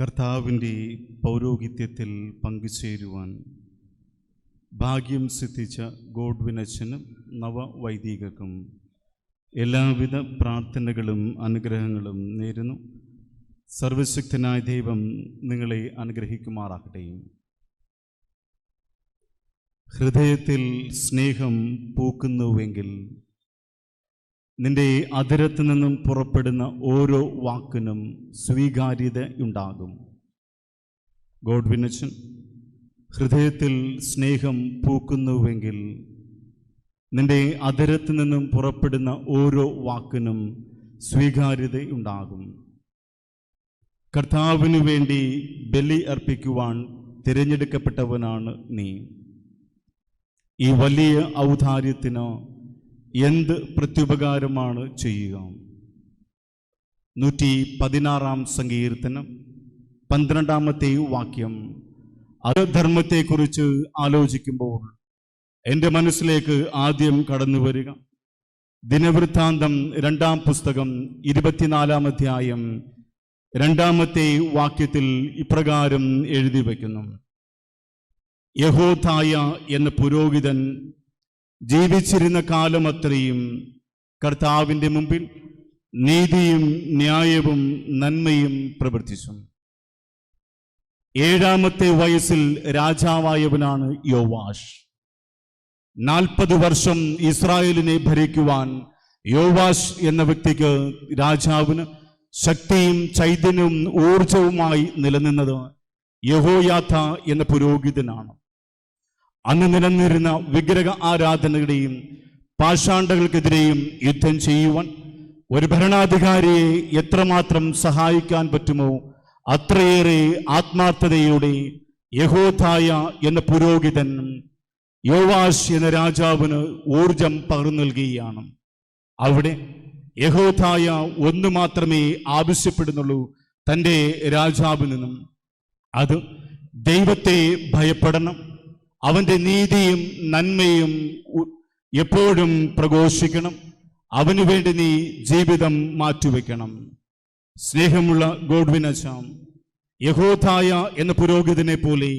കർത്താവിന്റെ പൗരോഹിത്യത്തിൽ പങ്കുചേരുവാൻ ഭാഗ്യം സിദ്ധിച്ച ഗോഡ്വിനച്ചനും നവവൈദികക്കും എല്ലാവിധ പ്രാർത്ഥനകളും അനുഗ്രഹങ്ങളും നേരുന്നു. സർവശക്തനായ ദൈവം നിങ്ങളെ അനുഗ്രഹിക്കുമാറാകട്ടെ. ഹൃദയത്തിൽ സ്നേഹം പൂക്കുന്നുവെങ്കിൽ നിന്റെ അതിരത്ത് നിന്നും പുറപ്പെടുന്ന ഓരോ വാക്കിനും സ്വീകാര്യത ഉണ്ടാകും. ഗോഡ്വിനച്ചൻ ഹൃദയത്തിൽ സ്നേഹം പൂക്കുന്നുവെങ്കിൽ നിന്റെ അതിരത്ത് നിന്നും പുറപ്പെടുന്ന ഓരോ വാക്കിനും സ്വീകാര്യത ഉണ്ടാകും. കർത്താവിനു വേണ്ടി ബലി അർപ്പിക്കുവാൻ തിരഞ്ഞെടുക്കപ്പെട്ടവനാണ് നീ. ഈ വലിയ ഔദാര്യത്തിന് എന്ത് പ്രത്യുപകാരമാണ് ചെയ്യുക? നൂറ്റി പതിനാറാം സങ്കീർത്തനം പന്ത്രണ്ടാമത്തെ വാക്യം. അധർമ്മത്തെക്കുറിച്ച് ആലോചിക്കുമ്പോൾ എന്റെ മനസ്സിലേക്ക് ആദ്യം കടന്നു വരിക. ദിനവൃത്താന്തം രണ്ടാം പുസ്തകം ഇരുപത്തിനാലാം അധ്യായം രണ്ടാമത്തെ വാക്യത്തിൽ ഇപ്രകാരം എഴുതി വയ്ക്കുന്നു. യഹോതായ എന്ന പുരോഹിതൻ ജീവിച്ചിരുന്ന കാലമത്രയും കർത്താവിന്റെ മുമ്പിൽ നീതിയും ന്യായവും നന്മയും പ്രവർത്തിച്ചു. ഏഴാമത്തെ വയസ്സിൽ രാജാവായവനാണ് യോവാഷ്. നാൽപ്പത് വർഷം ഇസ്രായേലിനെ ഭരിക്കുവാൻ യോവാഷ് എന്ന വ്യക്തിക്ക് രാജാവിന് ശക്തിയും ചൈതന്യവും ഊർജവുമായി നിലനിന്നത് യഹോയാഥ എന്ന പുരോഹിതനാണ്. അന്ന് നിലനിന്നിരുന്ന വിഗ്രഹ ആരാധനയുടെയും പാഷാണ്ടകൾക്കെതിരെയും യുദ്ധം ചെയ്യുവാൻ ഒരു ഭരണാധികാരിയെ എത്രമാത്രം സഹായിക്കാൻ പറ്റുമോ അത്രയേറെ ആത്മാർത്ഥതയോടെ യഹോധായ എന്ന പുരോഹിതൻ യോവാഷ് എന്ന രാജാവിന് ഊർജം പകർന്നു നൽകുകയാണ്. അവിടെ യഹോധായ ഒന്നു മാത്രമേ ആവശ്യപ്പെടുന്നുള്ളൂ തന്റെ രാജാവിൽ നിന്നും. അത് ദൈവത്തെ ഭയപ്പെടണം. അവന്റെ നീതിയും നന്മയും എപ്പോഴും പ്രഘോഷിക്കണം. അവനു വേണ്ടി നീ ജീവിതം മാറ്റിവെക്കണം. സ്നേഹമുള്ള ഗോഡ്വിനശാം യഹോധായ എന്ന പുരോഹിതനെ പോലെ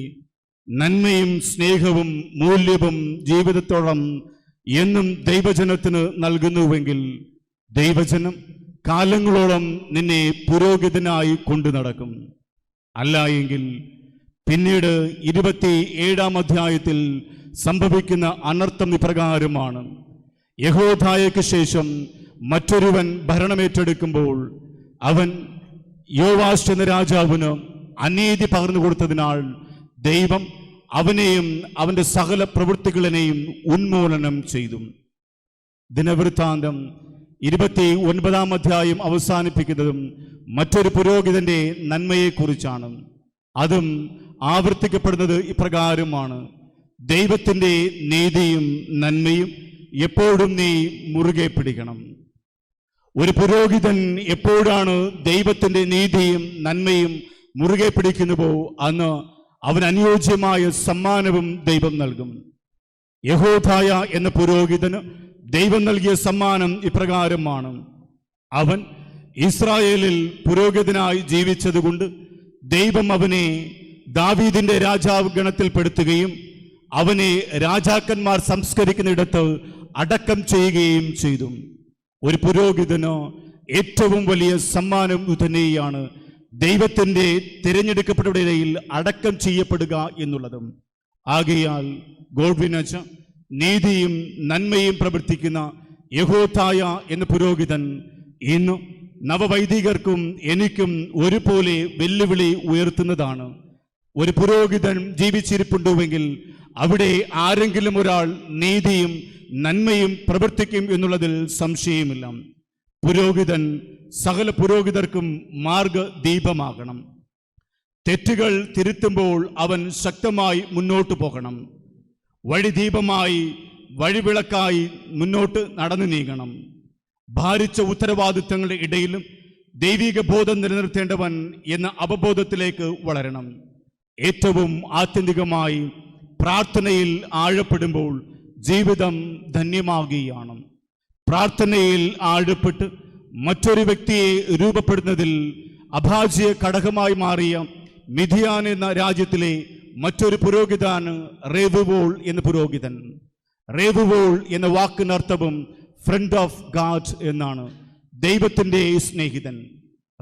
നന്മയും സ്നേഹവും മൂല്യവും ജീവിതത്തോളം എന്നും ദൈവജനത്തിന് നൽകുന്നുവെങ്കിൽ ദൈവജനം കാലങ്ങളോളം നിന്നെ പുരോഹിതനായി കൊണ്ടു നടക്കും. അല്ല എങ്കിൽ പിന്നീട് ഇരുപത്തി ഏഴാം അധ്യായത്തിൽ സംഭവിക്കുന്ന അനർത്ഥം ഇപ്രകാരമാണ്. യഹോധായയ്ക്ക് ശേഷം മറ്റൊരുവൻ ഭരണമേറ്റെടുക്കുമ്പോൾ അവൻ യോവാസ് എന്ന രാജാവിന് അനീതി പകർന്നു കൊടുത്തതിനാൽ ദൈവം അവനെയും അവന്റെ സകല പ്രവൃത്തികളെയും ഉന്മൂലനം ചെയ്തു. ദിനവൃത്താന്തം ഇരുപത്തി ഒൻപതാം അധ്യായം അവസാനിപ്പിക്കുന്നതും മറ്റൊരു പുരോഹിതന്റെ നന്മയെക്കുറിച്ചാണ്. അതും ആവർത്തിക്കപ്പെടുന്നത് ഇപ്രകാരമാണ്. ദൈവത്തിന്റെ നീതിയും നന്മയും എപ്പോഴും നീ മുറുകെ പിടിക്കണം. ഒരു പുരോഹിതൻ എപ്പോഴാണ് ദൈവത്തിന്റെ നീതിയും നന്മയും മുറുകെ പിടിക്കുന്നുവോ അന്ന് അവൻ അനുയോജ്യമായ സമ്മാനവും ദൈവം നൽകും. യഹോധായ എന്ന പുരോഹിതന് ദൈവം നൽകിയ സമ്മാനം ഇപ്രകാരമാണ്. അവൻ ഇസ്രായേലിൽ പുരോഹിതനായി ജീവിച്ചതുകൊണ്ട് ദൈവം അവനെ ദാവീദിന്റെ രാജാവ് ഗണത്തിൽപ്പെടുത്തുകയും അവനെ രാജാക്കന്മാർ സംസ്കരിക്കുന്നിടത്ത് അടക്കം ചെയ്യുകയും ചെയ്തു. ഒരു പുരോഹിതനോ ഏറ്റവും വലിയ സമ്മാനം തന്നെയാണ് ദൈവത്തിന്റെ തിരഞ്ഞെടുക്കപ്പെട്ടവരുടെ അടക്കം ചെയ്യപ്പെടുക എന്നുള്ളതും. ആകയാൽ ഗോഡ്വിനച്ച നീതിയും നന്മയും പ്രവർത്തിക്കുന്ന യഹോത്തായ എന്ന പുരോഹിതൻ ഇന്ന് നവവൈദികർക്കും എനിക്കും ഒരുപോലെ വെല്ലുവിളി ഉയർത്തുന്നതാണ്. ഒരു പുരോഹിതൻ ജീവിച്ചിരിപ്പുണ്ടുവെങ്കിൽ അവിടെ ആരെങ്കിലും ഒരാൾ നീതിയും നന്മയും പ്രവർത്തിക്കും എന്നുള്ളതിൽ സംശയമില്ല. പുരോഹിതൻ സകല പുരോഹിതർക്കും മാർഗദീപമാകണം. തെറ്റുകൾ തിരുത്തുമ്പോൾ അവൻ ശക്തമായി മുന്നോട്ട് പോകണം. വഴിദീപമായി വഴിവിളക്കായി മുന്നോട്ട് നടന്നു നീങ്ങണം. ഭാരിച്ച ഉത്തരവാദിത്തങ്ങളുടെ ഇടയിലും ദൈവിക ബോധം നിലനിർത്തേണ്ടവൻ എന്ന അവബോധത്തിലേക്ക് വളരണം. ഏറ്റവും ആത്യന്തികമായി പ്രാർത്ഥനയിൽ ആഴപ്പെടുമ്പോൾ ജീവിതം ധന്യമാകുകയാണ്. പ്രാർത്ഥനയിൽ ആഴപ്പെട്ട് മറ്റൊരു വ്യക്തിയെ രൂപപ്പെടുന്നതിൽ അഭാജ്യ ഘടകമായി മാറിയ മിഥിയാൻ എന്ന രാജ്യത്തിലെ മറ്റൊരു പുരോഹിതാണ് റേവുവോൾ എന്ന പുരോഹിതൻ. റേവുവോൾ എന്ന വാക്കിനർത്ഥവും ഫ്രണ്ട് ഓഫ് ഗാഡ് എന്നാണ് ദൈവത്തിന്റെ സ്നേഹിതൻ.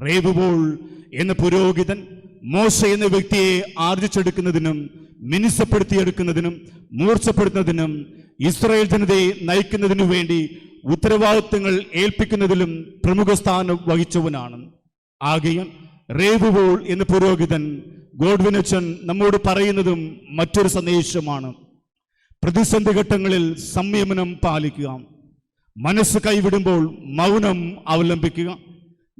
റേവുവോൾ എന്ന പുരോഹിതൻ മോശ എന്ന വ്യക്തിയെ ആർജിച്ചെടുക്കുന്നതിനും മിനിസപ്പെടുത്തിയെടുക്കുന്നതിനും മൂർച്ചപ്പെടുത്തുന്നതിനും ഇസ്രായേൽ ജനതയെ നയിക്കുന്നതിനു വേണ്ടി ഉത്തരവാദിത്വങ്ങൾ ഏൽപ്പിക്കുന്നതിലും പ്രമുഖ സ്ഥാനം വഹിച്ചവനാണ്. ആകെയും റേവുവോൾ എന്ന പുരോഹിതൻ ഗോഡ്വിനച്ചൻ നമ്മോട് പറയുന്നതും മറ്റൊരു സന്ദേശമാണ്. പ്രതിസന്ധി ഘട്ടങ്ങളിൽ സംയമനം പാലിക്കുക. മനസ്സ് കൈവിടുമ്പോൾ മൗനം അവലംബിക്കുക.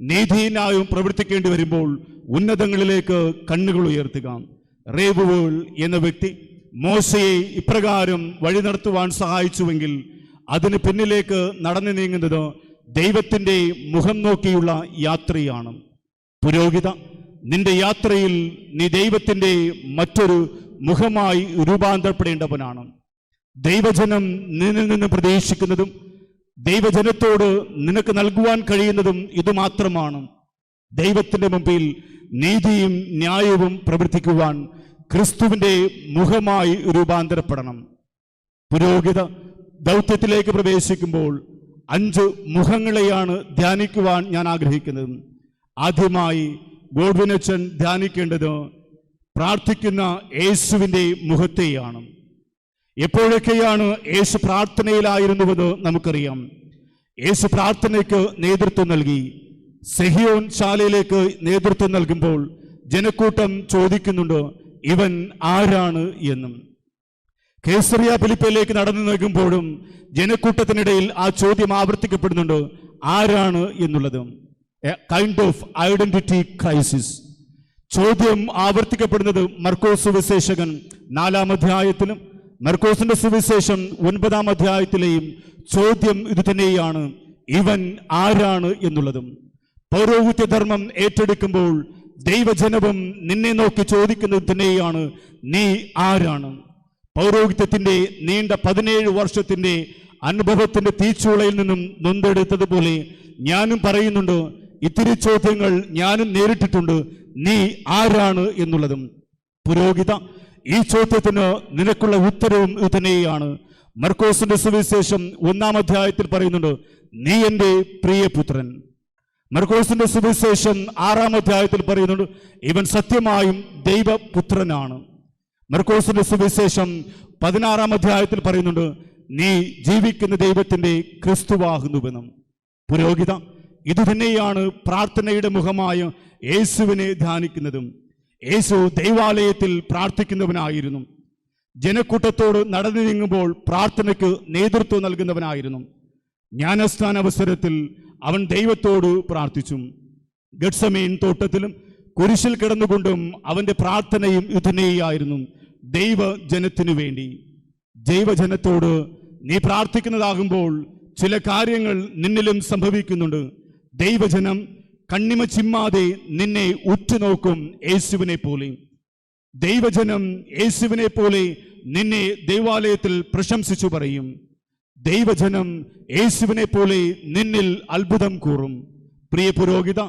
നീതിന്യായവും പ്രവർത്തിക്കേണ്ടി വരുമ്പോൾ ഉന്നതങ്ങളിലേക്ക് കണ്ണുകൾ ഉയർത്തുക. റേബുവേൾ എന്ന വ്യക്തി മോശയെ ഇപ്രകാരം വഴി നടത്തുവാൻ സഹായിച്ചുവെങ്കിൽ അതിന് പിന്നിലേക്ക് നടന്നു നീങ്ങുന്നത് ദൈവത്തിന്റെ മുഖം നോക്കിയുള്ള യാത്രയാണ്. പുരോഹിത നിന്റെ യാത്രയിൽ നീ ദൈവത്തിന്റെ മറ്റൊരു മുഖമായി രൂപാന്തരപ്പെടേണ്ടവനാണ്. ദൈവജനം നിന്നിൽ നിന്ന് പ്രതീക്ഷിക്കുന്നതും ദൈവജനത്തോട് നിനക്ക് നൽകുവാൻ കഴിയുന്നതും ഇതുമാത്രമാണ്. ദൈവത്തിന്റെ മുമ്പിൽ നീതിയും ന്യായവും പ്രവർത്തിക്കുവാൻ ക്രിസ്തുവിന്റെ മുഖമായി രൂപാന്തരപ്പെടണം. പുരോഹിത ദൗത്യത്തിലേക്ക് പ്രവേശിക്കുമ്പോൾ അഞ്ച് മുഖങ്ങളെയാണ് ധ്യാനിക്കുവാൻ ഞാൻ ആഗ്രഹിക്കുന്നത്. ആദ്യമായി ഗോഡ്വിനച്ചൻ ധ്യാനിക്കേണ്ടത് പ്രാർത്ഥിക്കുന്ന യേശുവിന്റെ മുഖത്തെയാണ്. എപ്പോഴൊക്കെയാണ് യേശു പ്രാർത്ഥനയിലായിരുന്നുവെന്ന് നമുക്കറിയാം. യേശു പ്രാർത്ഥനയ്ക്ക് നേതൃത്വം നൽകി. സെഹിയോൻ ശാലയിലേക്ക് നേതൃത്വം നൽകുമ്പോൾ ജനക്കൂട്ടം ചോദിക്കുന്നുണ്ട് ഇവൻ ആരാണ് എന്നും? കേസറിയ ഫിലിപ്പയിലേക്ക് നടന്നു നൽകുമ്പോഴും ജനക്കൂട്ടത്തിനിടയിൽ ആ ചോദ്യം ആവർത്തിക്കപ്പെടുന്നുണ്ട് ആരാണ് എന്നുള്ളത്? Kind of identity crisis. ചോദ്യം ആവർത്തിക്കപ്പെടുന്നത് മർക്കോസ് വിശേഷകൻ നാലാം അധ്യായത്തിലും മർക്കോസിന്റെ സുവിശേഷം ഒൻപതാം അധ്യായത്തിലെയും ചോദ്യം ഇത് തന്നെയാണ്. ഇവൻ ആരാണ് എന്നുള്ളതും പൗരോഹിത്യ ധർമ്മം ഏറ്റെടുക്കുമ്പോൾ ദൈവജനവും നിന്നെ നോക്കി ചോദിക്കുന്നത് തന്നെയാണ് നീ ആരാണ്? പൗരോഹിത്യത്തിന്റെ നീണ്ട പതിനേഴ് വർഷത്തിന്റെ അനുഭവത്തിന്റെ തീച്ചൂളയിൽ നിന്നും നൊന്തെടുത്തതുപോലെ ഞാനും പറയുന്നുണ്ട് ഇത്തിരി ചോദ്യങ്ങൾ ഞാനും നേരിട്ടിട്ടുണ്ട് നീ ആരാണ്? എന്നുള്ളതും പുരോഹിത ഈ ചോദ്യത്തിന് നിനക്കുള്ള ഉത്തരവും ഇത് തന്നെയാണ്. മർക്കോസിന്റെ സുവിശേഷം ഒന്നാം അധ്യായത്തിൽ പറയുന്നുണ്ട് നീ എന്റെ പ്രിയപുത്രൻ. മർക്കോസിന്റെ സുവിശേഷം ആറാം അധ്യായത്തിൽ പറയുന്നുണ്ട് ഇവൻ സത്യമായും ദൈവപുത്രനാണ്. മർക്കോസിന്റെ സുവിശേഷം പതിനാറാം അധ്യായത്തിൽ പറയുന്നുണ്ട് നീ ജീവിക്കുന്ന ദൈവത്തിന്റെ ക്രിസ്തുവാകുന്നുവെന്നും. പുരോഹിത ഇതുതന്നെയാണ് പ്രാർത്ഥനയുടെ മുഖമായ യേശുവിനെ ധ്യാനിക്കുന്നതും. യേശു ദൈവാലയത്തിൽ പ്രാർത്ഥിക്കുന്നവനായിരുന്നു. ജനക്കൂട്ടത്തോട് നടന്നു നീങ്ങുമ്പോൾ പ്രാർത്ഥനയ്ക്ക് നേതൃത്വം നൽകുന്നവനായിരുന്നു. ജ്ഞാനസ്ഥാന അവസരത്തിൽ അവൻ ദൈവത്തോട് പ്രാർത്ഥിച്ചു. ഗഡ്സമീൻ തോട്ടത്തിലും കുരിശിൽ കിടന്നുകൊണ്ടും അവന്റെ പ്രാർത്ഥനയും ഇതിനെയായിരുന്നു ദൈവജനത്തിനു വേണ്ടി. ദൈവജനത്തോട് നീ പ്രാർത്ഥിക്കുന്നതാകുമ്പോൾ ചില കാര്യങ്ങൾ നിന്നിലും സംഭവിക്കുന്നുണ്ട്. ദൈവജനം കണ്ണിമ ചിമ്മാതെ നിന്നെ ഉറ്റുനോക്കും യേശുവിനെ പോലെ ദൈവജനം യേശുവിനെ പോലെ നിന്നെ ദൈവാലയത്തിൽ പ്രശംസിച്ചു പറയും. ദൈവജനം യേശുവിനെ പോലെ നിന്നിൽ അത്ഭുതം കൂറും. പ്രിയ പുരോഹിത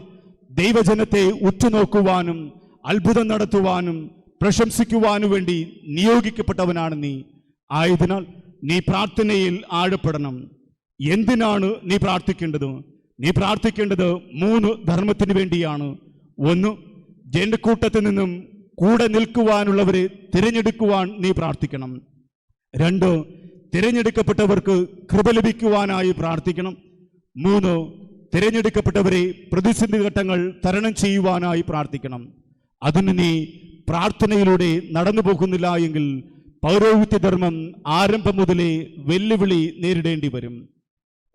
ദൈവജനത്തെ ഉറ്റുനോക്കുവാനും അത്ഭുതം നടത്തുവാനും പ്രശംസിക്കുവാനും വേണ്ടി നിയോഗിക്കപ്പെട്ടവനാണ് നീ. ആയതിനാൽ നീ പ്രാർത്ഥനയിൽ ആഴപ്പെടണം. എന്തിനാണ് നീ പ്രാർത്ഥിക്കേണ്ടത്? നീ പ്രാർത്ഥിക്കേണ്ടത് മൂന്ന് ധർമ്മത്തിന് വേണ്ടിയാണ്. ഒന്ന് ജനക്കൂട്ടത്തിൽ നിന്നും കൂടെ നിൽക്കുവാനുള്ളവരെ തിരഞ്ഞെടുക്കുവാൻ നീ പ്രാർത്ഥിക്കണം. രണ്ട് തിരഞ്ഞെടുക്കപ്പെട്ടവർക്ക് കൃപ ലഭിക്കുവാനായി പ്രാർത്ഥിക്കണം. മൂന്ന് തിരഞ്ഞെടുക്കപ്പെട്ടവരെ പ്രതിസന്ധി ഘട്ടങ്ങൾ തരണം ചെയ്യുവാനായി പ്രാർത്ഥിക്കണം. അതിന് നീ പ്രാർത്ഥനയിലൂടെ നടന്നു പോകുന്നില്ല എങ്കിൽ പൗരോഹിത്യ ധർമ്മം ആരംഭം മുതലേ വെല്ലുവിളി നേരിടേണ്ടി വരും.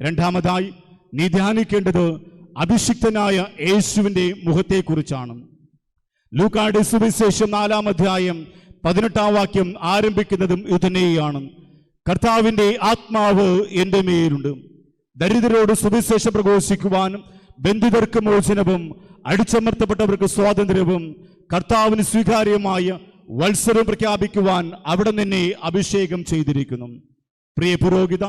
രണ്ടാമതായി നീ ധ്യാനിക്കേണ്ടത് അഭിഷിക്തനായ യേശുവിന്റെ മുഖത്തെക്കുറിച്ചാണ്. ലൂക്കാട് സുവിശേഷം നാലാം അധ്യായം പതിനെട്ടാം വാക്യം ആരംഭിക്കുന്നതും ഇതുതന്നെയാണ്. കർത്താവിന്റെ ആത്മാവ് എന്റെ മേലുണ്ട്. ദരിദ്രരോട് സുവിശേഷം പ്രഘോഷിക്കുവാനും ബന്ധിതർക്ക് മോചനവും അടിച്ചമർത്തപ്പെട്ടവർക്ക് സ്വാതന്ത്ര്യവും കർത്താവിന് സ്വീകാര്യമായ വത്സരം പ്രഖ്യാപിക്കുവാൻ അവിടെ നിന്നെ അഭിഷേകം ചെയ്തിരിക്കുന്നു. പ്രിയ പുരോഹിത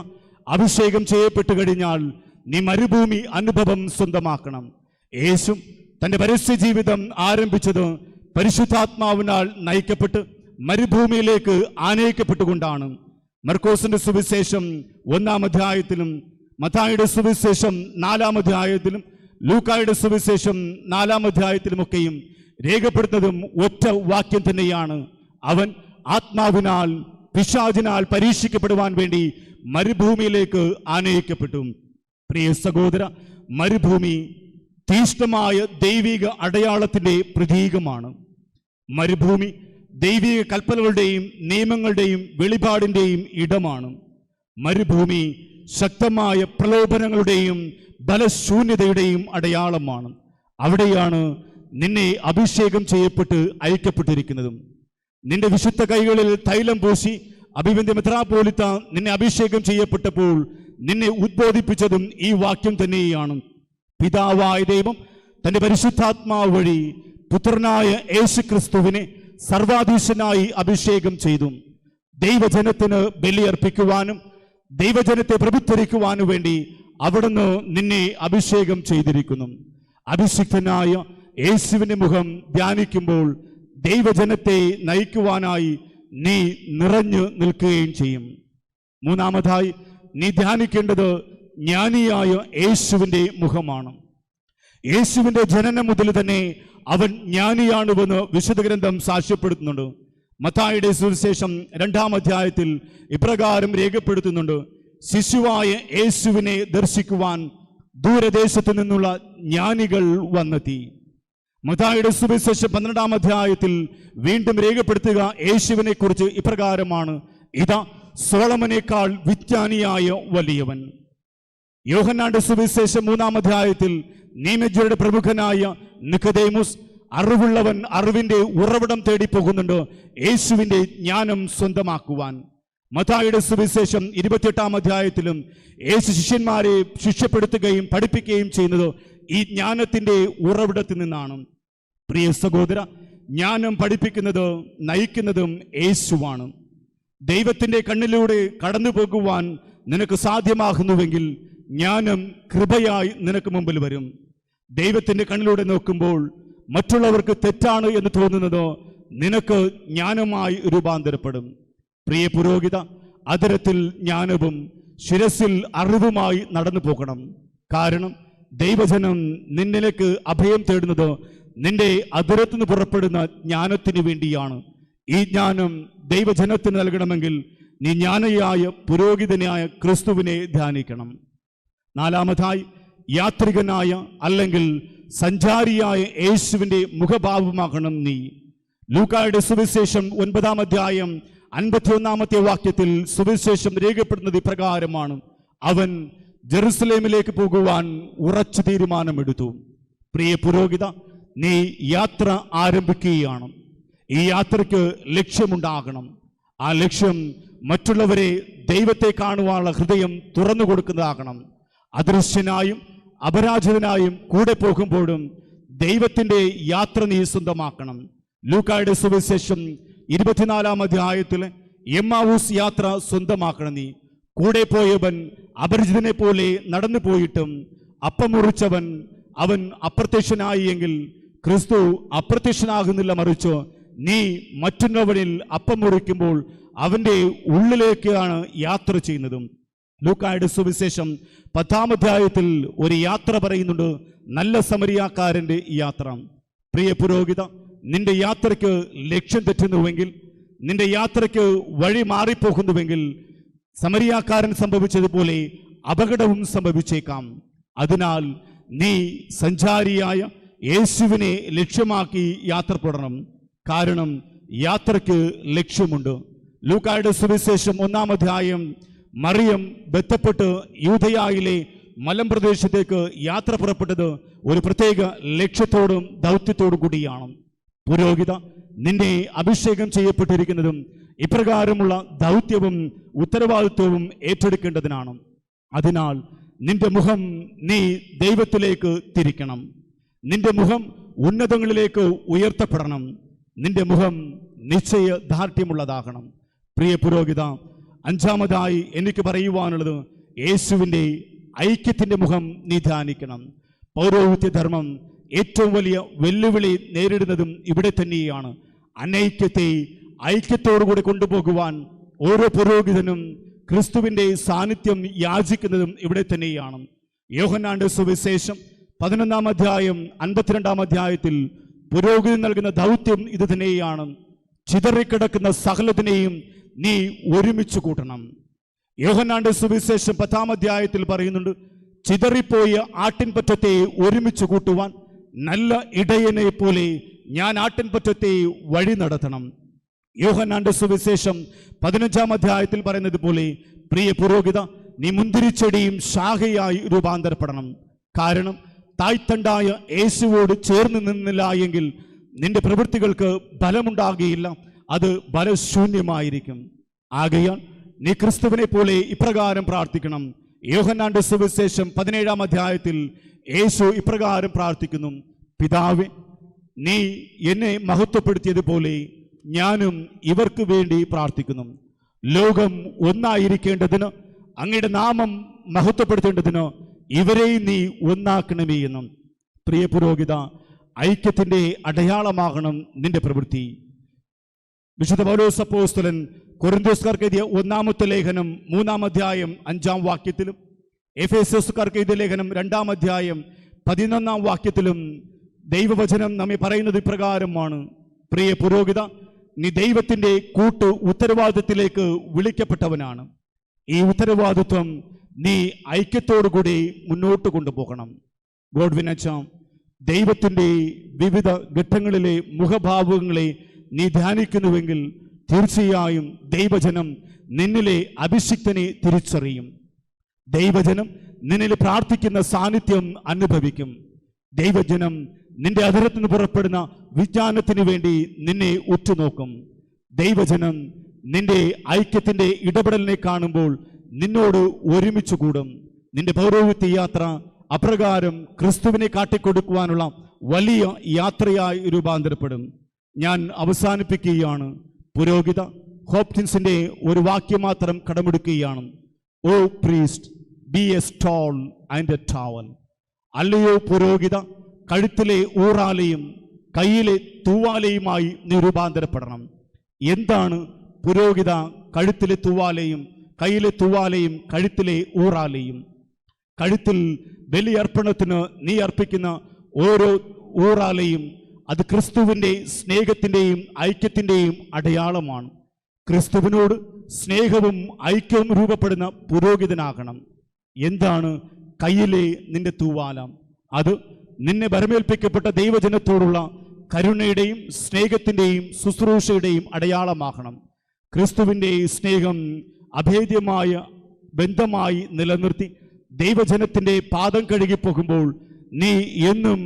അഭിഷേകം ചെയ്യപ്പെട്ടു കഴിഞ്ഞാൽ നീ മരുഭൂമി അനുഭവം സ്വന്തമാക്കണം. യേശു തന്റെ പരസ്യ ജീവിതം ആരംഭിച്ചത് പരിശുദ്ധാത്മാവിനാൽ നയിക്കപ്പെട്ട് മരുഭൂമിയിലേക്ക് ആനയിക്കപ്പെട്ടുകൊണ്ടാണ്. മർക്കോസിന്റെ സുവിശേഷം ഒന്നാം അധ്യായത്തിലും മത്തായുടെ സുവിശേഷം നാലാം അധ്യായത്തിലും ലൂക്കായുടെ സുവിശേഷം നാലാം അധ്യായത്തിലുമൊക്കെയും രേഖപ്പെടുത്തുന്നതും ഒറ്റ വാക്യം തന്നെയാണ്. അവൻ ആത്മാവിനാൽ പിശാചിനാൽ പരീക്ഷിക്കപ്പെടുവാൻ വേണ്ടി മരുഭൂമിയിലേക്ക് ആനയിക്കപ്പെട്ടു. പ്രിയ സഹോദര മരുഭൂമി തീഷ്ണമായ ദൈവിക അടയാളത്തിന്റെ പ്രതീകമാണ്. മരുഭൂമി ദൈവിക കൽപ്പനകളുടെയും നിയമങ്ങളുടെയും വെളിപാടിന്റെയും ഇടമാണ്. മരുഭൂമി ശക്തമായ പ്രലോഭനങ്ങളുടെയും ബലശൂന്യതയുടെയും അടയാളമാണ്. അവിടെയാണ് നിന്നെ അഭിഷേകം ചെയ്യപ്പെട്ട് അയക്കപ്പെട്ടിരിക്കുന്നതും. നിന്റെ വിശുദ്ധ കൈകളിൽ തൈലം പൂശി അഭിവന്ദ്യ മെത്രാപോലിത്ത നിന്നെ അഭിഷേകം ചെയ്യപ്പെട്ടപ്പോൾ നിന്നെ ഉദ്ബോധിപ്പിച്ചതും ഈ വാക്യം തന്നെയാണ്. പിതാവായ ദൈവം തന്റെ പരിശുദ്ധാത്മാവ് വഴി പുത്രനായ യേശു ക്രിസ്തുവിനെ സർവാധീശനായി അഭിഷേകം ചെയ്തു ദൈവജനത്തിന് ബലിയർപ്പിക്കുവാനും ദൈവജനത്തെ പ്രഭുദ്ധരിക്കുവാനും വേണ്ടി അവിടുന്ന് നിന്നെ അഭിഷേകം ചെയ്തിരിക്കുന്നു. അഭിഷിക്തനായ യേശുവിന്റെ മുഖം ധ്യാനിക്കുമ്പോൾ ദൈവജനത്തെ നയിക്കുവാനായി നീ നിറഞ്ഞു നിൽക്കുകയും ചെയ്യും. മൂന്നാമതായി നീ ധ്യാനിക്കേണ്ടത് ജ്ഞാനിയായ യേശുവിന്റെ മുഖമാണ്. യേശുവിന്റെ ജനനം മുതൽ തന്നെ അവൻ ജ്ഞാനിയാണുവെന്ന് വിശുദ്ധ ഗ്രന്ഥം സാക്ഷ്യപ്പെടുത്തുന്നുണ്ട്. മത്തായിയുടെ സുവിശേഷം രണ്ടാം അധ്യായത്തിൽ ഇപ്രകാരം രേഖപ്പെടുത്തുന്നുണ്ട്. ശിശുവായ യേശുവിനെ ദർശിക്കുവാൻ ദൂരദേശത്തു നിന്നുള്ള ജ്ഞാനികൾ വന്നെത്തി. മതായുടെ സുവിശേഷം പന്ത്രണ്ടാം അധ്യായത്തിൽ വീണ്ടും രേഖപ്പെടുത്തുക യേശുവിനെ കുറിച്ച് ഇപ്രകാരമാണ്. ഇതാ സോളമനേക്കാൾ വിജ്ഞാനിയായ വലിയവൻ. യോഹന്നാന്റെ സുവിശേഷം മൂന്നാം അധ്യായത്തിൽ നീമജ്ജയുടെ പ്രമുഖനായ നിക്കതേമുസ് അറിവുള്ളവൻ അറിവിന്റെ ഉറവിടം തേടി പോകുന്നുണ്ട്. യേശുവിന്റെ ജ്ഞാനം സ്വന്തമാക്കുവാൻ. മതായുടെ സുവിശേഷം ഇരുപത്തിയെട്ടാം അധ്യായത്തിലും യേശു ശിഷ്യന്മാരെ ശിക്ഷപ്പെടുത്തുകയും പഠിപ്പിക്കുകയും ചെയ്യുന്നത് ഈ ജ്ഞാനത്തിന്റെ ഉറവിടത്തിൽ നിന്നാണ്. പ്രിയ സഹോദര ജ്ഞാനം പഠിപ്പിക്കുന്നത് നയിക്കുന്നതും യേശുവാണ്. ദൈവത്തിന്റെ കണ്ണിലൂടെ കടന്നു പോകുവാൻ നിനക്ക് സാധ്യമാകുന്നുവെങ്കിൽ ജ്ഞാനം കൃപയായി നിനക്ക് മുമ്പിൽ വരും. ദൈവത്തിന്റെ കണ്ണിലൂടെ നോക്കുമ്പോൾ മറ്റുള്ളവർക്ക് തെറ്റാണ് എന്ന് തോന്നുന്നതോ നിനക്ക് ജ്ഞാനമായി രൂപാന്തരപ്പെടും. പ്രിയ പുരോഹിത അതിരത്തിൽ ജ്ഞാനവും ശിരസിൽ അറിവുമായി നടന്നു പോകണം. കാരണം ദൈവജനം നിന്നിലേക്ക് അഭയം തേടുന്നത് നിന്റെ അതിരത്തുനിന്ന് പുറപ്പെടുന്ന ജ്ഞാനത്തിന് വേണ്ടിയാണ്. ഈ ജ്ഞാനം ദൈവജനത്തിന് നൽകണമെങ്കിൽ നീ ജ്ഞാനയായ പുരോഹിതനായ ക്രിസ്തുവിനെ ധ്യാനിക്കണം. നാലാമതായി യാത്രികനായ അല്ലെങ്കിൽ സഞ്ചാരിയായ യേശുവിന്റെ മുഖഭാവമാകണം നീ. ലൂക്കായുടെ സുവിശേഷം ഒൻപതാം അധ്യായം അൻപത്തിയൊന്നാമത്തെ വാക്യത്തിൽ സുവിശേഷം രേഖപ്പെടുന്നത് ഇപ്രകാരമാണ്. അവൻ ജെറുസലേമിലേക്ക് പോകുവാൻ ഉറച്ചു തീരുമാനമെടുത്തു. പ്രിയ പുരോഹിത നീ യാത്ര ആരംഭിക്കുകയാണ്. ഈ യാത്രയ്ക്ക് ലക്ഷ്യമുണ്ടാകണം. ആ ലക്ഷ്യം മറ്റുള്ളവരെ ദൈവത്തെ കാണുവാനുള്ള ഹൃദയം തുറന്നു കൊടുക്കുന്നതാകണം. അദൃശ്യനായും അപരാജിതനായും കൂടെ പോകുമ്പോഴും ദൈവത്തിന്റെ യാത്ര നീ സ്വന്തമാക്കണം. ലൂക്കായുടെ സുവിശേഷം ഇരുപത്തിനാലാം അധ്യായത്തിൽ എമ്മാവൂസ് യാത്ര സ്വന്തമാക്കണം നീ. കൂടെ പോയവൻ അപരിചിതനെ പോലെ നടന്നു പോയിട്ടും അപ്പം മുറിച്ചവൻ അവൻ അപ്രത്യക്ഷനായി എങ്കിൽ ക്രിസ്തു അപ്രത്യക്ഷനാകുന്നില്ല മറിച്ച് നീ മറ്റുന്നവനിൽ അപ്പം മുറിക്കുമ്പോൾ അവന്റെ ഉള്ളിലേക്കാണ് യാത്ര ചെയ്യുന്നതും. ലൂക്കായുടെ സുവിശേഷം പത്താം അധ്യായത്തിൽ ഒരു യാത്ര പറയുന്നുണ്ട്. നല്ല സമരിയാക്കാരന്റെ യാത്ര. പ്രിയ പുരോഹിത നിന്റെ യാത്രയ്ക്ക് ലക്ഷ്യം തെറ്റുന്നുവെങ്കിൽ നിന്റെ യാത്രയ്ക്ക് വഴി മാറിപ്പോകുന്നുവെങ്കിൽ സമരിയാക്കാരൻ സംഭവിച്ചതുപോലെ അപകടവും സംഭവിച്ചേക്കാം. അതിനാൽ നീ സഞ്ചാരിയായ യേശുവിനെ ലക്ഷ്യമാക്കി യാത്ര തുടരണം കാരണം യാത്രയ്ക്ക് ലക്ഷ്യമുണ്ട്. ലൂക്കായുടെ സുവിശേഷം ഒന്നാം അധ്യായം മറിയം ബന്ധപ്പെട്ട് യൂതയായിലെ മലമ്പ്രദേശത്തേക്ക് യാത്ര പുറപ്പെട്ടത് ഒരു പ്രത്യേക ലക്ഷ്യത്തോടും ദൗത്യത്തോടും കൂടിയാണ്. പുരോഹിത നിന്നെ അഭിഷേകം ചെയ്യപ്പെട്ടിരിക്കുന്നതും ഇപ്രകാരമുള്ള ദൗത്യവും ഉത്തരവാദിത്വവും ഏറ്റെടുക്കേണ്ടതിനാണ്. അതിനാൽ നിന്റെ മുഖം നീ ദൈവത്തിലേക്ക് തിരിക്കണം. നിന്റെ മുഖം ഉന്നതങ്ങളിലേക്ക് ഉയർത്തപ്പെടണം. നിന്റെ മുഖം നിശ്ചയ ദാർഢ്യമുള്ളതാകണം. പ്രിയ പുരോഹിത അഞ്ചാമതായി എനിക്ക് പറയുവാനുള്ളത് യേശുവിന്റെ ഐക്യത്തിന്റെ മുഖം നീ ധ്യാനിക്കണം. പൗരോഹിത്യ ധർമ്മം ഏറ്റവും വലിയ വെല്ലുവിളി നേരിടുന്നതും ഇവിടെ തന്നെയാണ്. അനൈക്യത്തെ ഐക്യത്തോടുകൂടി കൊണ്ടുപോകുവാൻ ഓരോ പുരോഹിതനും ക്രിസ്തുവിന്റെ സാന്നിധ്യം യാചിക്കുന്നതും ഇവിടെ തന്നെയാണ്. യോഹനാണ്ട് സുവിശേഷം പതിനൊന്നാം അധ്യായം അൻപത്തിരണ്ടാം അധ്യായത്തിൽ പുരോഹിതൻ നൽകുന്ന ദൗത്യം ഇത് തന്നെയാണ്. ചിതറിക്കിടക്കുന്ന സകലത്തിനെയും നീ ഒരുമിച്ച് കൂട്ടണം. യോഹനാണ്ട് സുവിശേഷം പത്താം അധ്യായത്തിൽ പറയുന്നുണ്ട് ചിതറിപ്പോയ ആട്ടിൻപറ്റത്തെ ഒരുമിച്ച് കൂട്ടുവാൻ നല്ല ഇടയനെ പോലെ ഞാൻ ആട്ടിൻപറ്റത്തെ വഴി നടത്തണം. യോഹനാണ്ട് സുവിശേഷം പതിനഞ്ചാം അധ്യായത്തിൽ പറയുന്നത് പോലെ പ്രിയ പുരോഹിത നീ മുന്തിരിച്ചെടിയും ശാഖയായി രൂപാന്തരപ്പെടണം. കാരണം തായ്തണ്ടായ യേശുവോട് ചേർന്ന് നിന്നില്ല എങ്കിൽ നിന്റെ പ്രവൃത്തികൾക്ക് ബലമുണ്ടാകുകയില്ല അത് ബലശൂന്യമായിരിക്കും ആകയാൽ നീ ക്രിസ്തുവിനെ പോലെ ഇപ്രകാരം പ്രാർത്ഥിക്കണം. യോഹന്നാന്റെ സുവിശേഷം പതിനേഴാം അധ്യായത്തിൽ യേശു ഇപ്രകാരം പ്രാർത്ഥിക്കുന്നു. പിതാവേ നീ എന്നെ മഹത്വപ്പെടുത്തിയതുപോലെ ഞാനും ഇവർക്ക് വേണ്ടി പ്രാർത്ഥിക്കുന്നു. ലോകം ഒന്നായിരിക്കേണ്ടതിന് അങ്ങയുടെ നാമം മഹത്വപ്പെടുത്തേണ്ടതിന് ഇവരെയും നീ ഒന്നാക്കണമേ എന്നും പ്രിയ പുരോഹിത ഐക്യത്തിന്റെ അടയാളമാകണം നിന്റെ പ്രവൃത്തി. വിശുദ്ധ പൗലോസ് അപ്പോസ്തലൻ കൊറിന്തോസ്കാർക്ക് എഴുതിയ ഒന്നാമത്തെ ലേഖനം മൂന്നാം അധ്യായം അഞ്ചാം വാക്യത്തിലും എഫ് എസ് എസ്കാർക്ക് എഴുതിയ ലേഖനം രണ്ടാം അധ്യായം പതിനൊന്നാം വാക്യത്തിലും ദൈവവചനം നമ്മെ പറയുന്നത് ഇപ്രകാരമാണ്. പ്രിയ പുരോഹിത നീ ദൈവത്തിന്റെ കൂട്ട് ഉത്തരവാദിത്തത്തിലേക്ക് വിളിക്കപ്പെട്ടവനാണ്. ഈ ഉത്തരവാദിത്വം നീ ഐക്യത്തോടുകൂടി മുന്നോട്ട് കൊണ്ടുപോകണം. ഗോഡ്വിനച്ചാം ദൈവത്തിന്റെ വിവിധ ഘട്ടങ്ങളിലെ മുഖഭാവങ്ങളെ നീ ധ്യാനിക്കുന്നുവെങ്കിൽ തീർച്ചയായും ദൈവജനം നിന്നിലെ അഭിഷിക്തനെ തിരിച്ചറിയും. ദൈവജനം നിന്നിൽ പ്രാർത്ഥിക്കുന്ന സാന്നിധ്യം അനുഭവിക്കും. ദൈവജനം നിന്റെ അതിരത്തിന് പുറപ്പെടുന്ന വിജ്ഞാനത്തിന് വേണ്ടി നിന്നെ ഉറ്റുനോക്കും. ദൈവജനം നിന്റെ ഐക്യത്തിന്റെ ഇടപെടലിനെ കാണുമ്പോൾ നിന്നോട് ഒരുമിച്ച് കൂടും. നിന്റെ പൗരോഹിത്യ യാത്ര അപ്രകാരം ക്രിസ്തുവിനെ കാട്ടിക്കൊടുക്കുവാനുള്ള വലിയ യാത്രയായി രൂപാന്തരപ്പെടും. ഞാൻ അവസാനിപ്പിക്കുകയാണ്. പുരോഹിത ഹോപ്റ്റിൻസിന്റെ ഒരു വാക്യം മാത്രം കടമെടുക്കുകയാണ്. O priest be a stole and a towel. അല്ലയോ പുരോഹിത കഴുത്തിലെ ഊറാലയും കയ്യിലെ തൂവാലയുമായി നീ രൂപാന്തരപ്പെടണം. എന്താണ് പുരോഹിത കഴുത്തിലെ തൂവാലയും കയ്യിലെ തൂവാലയും കഴുത്തിലെ ഊറാലയും. കഴുത്തിൽ ബലിയർപ്പണത്തിന് നീ അർപ്പിക്കുന്ന ഓരോ ഊറാലയും അത് ക്രിസ്തുവിന്റെ സ്നേഹത്തിന്റെയും ഐക്യത്തിന്റെയും അടയാളമാണ്. ക്രിസ്തുവിനോട് സ്നേഹവും ഐക്യവും രൂപപ്പെടുന്ന പുരോഹിതനാകണം. എന്താണ് കയ്യിലെ നിന്റെ തൂവാല? അത് നിന്നെ ഭരമേൽപ്പിക്കപ്പെട്ട ദൈവജനത്തോടുള്ള കരുണയുടെയും സ്നേഹത്തിന്റെയും ശുശ്രൂഷയുടെയും അടയാളമാകണം. ക്രിസ്തുവിന്റെ സ്നേഹം അഭേദ്യമായ ബന്ധമായി നിലനിർത്തി ദൈവജനത്തിന്റെ പാദം കഴുകിപ്പോകുമ്പോൾ നീ എന്നും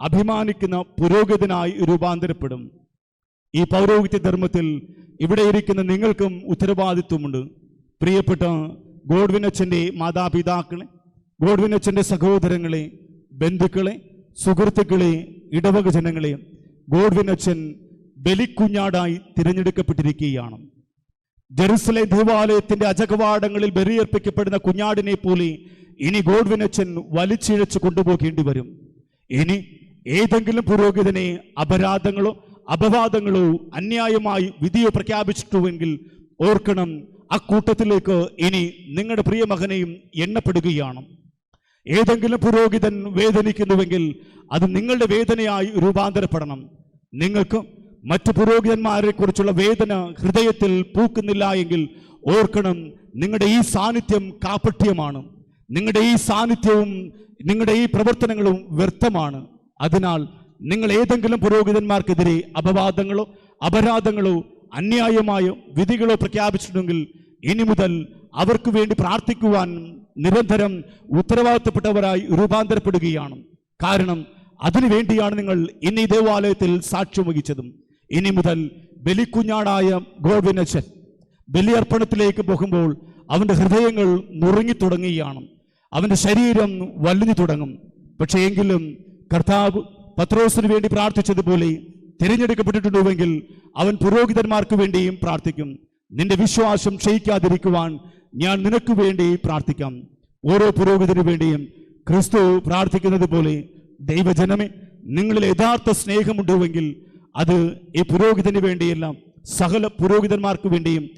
അഭിമാനിക്കുന്ന പുരോഗതിനായി രൂപാന്തരപ്പെടും. ഈ പൗരോഹിത്യ ധർമ്മത്തിൽ ഇവിടെ ഇരിക്കുന്ന നിങ്ങൾക്കും ഉത്തരവാദിത്വമുണ്ട്. പ്രിയപ്പെട്ട ഗോഡ്വിനച്ചന്റെ മാതാപിതാക്കളെ ഗോഡ്വിനച്ചന്റെ സഹോദരങ്ങളെ ബന്ധുക്കളെ സുഹൃത്തുക്കളെ ഇടവക ജനങ്ങളെ ഗോഡ്വിനച്ചൻ ബലിക്കുഞ്ഞാടായി തിരഞ്ഞെടുക്കപ്പെട്ടിരിക്കുകയാണ്. ജെറുസലേം ദേവാലയത്തിന്റെ അജകവാടങ്ങളിൽ ബലിയർപ്പിക്കപ്പെടുന്ന കുഞ്ഞാടിനെ പോലെ ഇനി ഗോഡ്വിനച്ചൻ വലിച്ചിഴച്ച് കൊണ്ടുപോകേണ്ടി വരും. ഇനി ഏതെങ്കിലും പുരോഹിതനെ അപരാധങ്ങളോ അപവാദങ്ങളോ അന്യായമായി വിധിയോ പ്രഖ്യാപിച്ചിട്ടുവെങ്കിൽ ഓർക്കണം അക്കൂട്ടത്തിലേക്ക് ഇനി നിങ്ങളുടെ പ്രിയ പ്രിയമകനെയും എണ്ണപ്പെടുകയാണ്. ഏതെങ്കിലും പുരോഹിതൻ വേദനിക്കുന്നുവെങ്കിൽ അത് നിങ്ങളുടെ വേദനയായി രൂപാന്തരപ്പെടണം. നിങ്ങൾക്ക് മറ്റു പുരോഹിതന്മാരെ കുറിച്ചുള്ള വേദന ഹൃദയത്തിൽ പൂക്കുന്നില്ല എങ്കിൽ ഓർക്കണം നിങ്ങളുടെ ഈ സാന്നിധ്യം കാപ്പട്യമാണ് നിങ്ങളുടെ ഈ സാന്നിധ്യവും നിങ്ങളുടെ ഈ പ്രവർത്തനങ്ങളും വ്യർത്ഥമാണ്. അതിനാൽ നിങ്ങൾ ഏതെങ്കിലും പുരോഹിതന്മാർക്കെതിരെ അപവാദങ്ങളോ അപരാധങ്ങളോ അന്യായമായോ വിധികളോ പ്രഖ്യാപിച്ചിട്ടുണ്ടെങ്കിൽ ഇനി മുതൽ അവർക്ക് വേണ്ടി പ്രാർത്ഥിക്കുവാൻ നിരന്തരം ഉത്തരവാദിത്തപ്പെട്ടവരായി രൂപാന്തരപ്പെടുകയാണ്. കാരണം അതിനുവേണ്ടിയാണ് നിങ്ങൾ ഇന്ന് ഈ ദേവാലയത്തിൽ സാക്ഷ്യം വഹിച്ചതും. ഇനി മുതൽ ബലിക്കുഞ്ഞാടായ ഗോഡ്വിനച്ചൻ ബലിയർപ്പണത്തിലേക്ക് പോകുമ്പോൾ അവന്റെ ഹൃദയങ്ങൾ നുറുങ്ങി തുടങ്ങുകയാണ്. അവന്റെ ശരീരം വലിഞ്ഞു തുടങ്ങും. പക്ഷേ എങ്കിലും കർത്താവ് പത്രോസിന് വേണ്ടി പ്രാർത്ഥിച്ചതുപോലെ തിരഞ്ഞെടുക്കപ്പെട്ടിട്ടുണ്ടെങ്കിൽ അവൻ പുരോഹിതന്മാർക്ക് വേണ്ടിയും പ്രാർത്ഥിക്കും. നിന്റെ വിശ്വാസം ക്ഷയിക്കാതിരിക്കുവാൻ ഞാൻ നിനക്ക് വേണ്ടി പ്രാർത്ഥിക്കാം. ഓരോ പുരോഹിതനു വേണ്ടിയും ക്രിസ്തു പ്രാർത്ഥിക്കുന്നത് പോലെ ദൈവജനമേ നിങ്ങളിൽ യഥാർത്ഥ സ്നേഹമുണ്ടുവെങ്കിൽ അത് ഈ പുരോഹിതന് വേണ്ടിയെല്ലാം സകല പുരോഹിതന്മാർക്ക് വേണ്ടിയും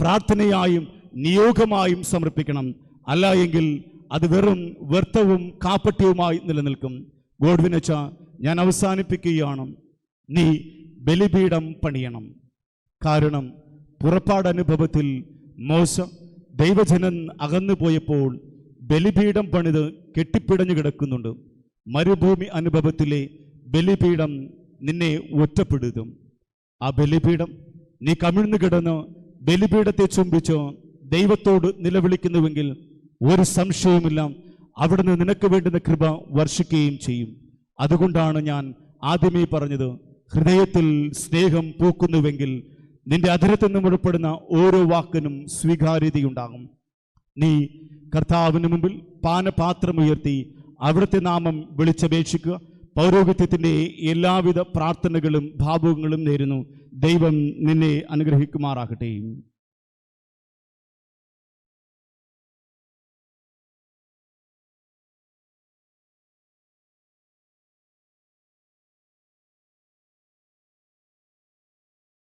പ്രാർത്ഥനയായും നിയോഗമായും സമർപ്പിക്കണം. അല്ല എങ്കിൽ അത് വെറും വ്യർത്ഥവും കാപ്പട്യവുമായി നിലനിൽക്കും. ഗോഡ്വിനച്ച ഞാൻ അവസാനിപ്പിക്കുകയാണ്. നീ ബലിപീഠം പണിയണം. കാരണം പുറപ്പാട് അനുഭവത്തിൽ മോശ ദൈവജനൻ അകന്നു പോയപ്പോൾ ബലിപീഠം പണിത് കെട്ടിപ്പിടഞ്ഞു കിടക്കുന്നുണ്ട്. മരുഭൂമി അനുഭവത്തിലെ ബലിപീഠം നിന്നെ ഒറ്റപ്പെടുത്തും. ആ ബലിപീഠം നീ കമിഴ്ന്നു കിടന്ന് ബലിപീഠത്തെ ചുംബിച്ച് ദൈവത്തോട് നിലവിളിക്കുന്നുവെങ്കിൽ ഒരു സംശയവുമില്ല. അവിടുന്ന് നിനക്ക് വേണ്ടുന്ന കൃപ വർഷിക്കുകയും ചെയ്യും. അതുകൊണ്ടാണ് ഞാൻ ആദ്യമേ പറഞ്ഞത് ഹൃദയത്തിൽ സ്നേഹം പൂക്കുന്നുവെങ്കിൽ നിന്റെ അധരത്തിൽ നിന്ന് മുഴപ്പെടുന്ന ഓരോ വാക്കിനും സ്വീകാര്യതയുണ്ടാകും. നീ കർത്താവിന് മുമ്പിൽ പാനപാത്രം ഉയർത്തി അവിടുത്തെ നാമം വിളിച്ചപേക്ഷിക്കുക. പൗരോഹിത്യത്തിന്റെ എല്ലാവിധ പ്രാർത്ഥനകളും ഭാവുകങ്ങളും നേരുന്നു. ദൈവം നിന്നെ അനുഗ്രഹിക്കുമാറാകട്ടെ.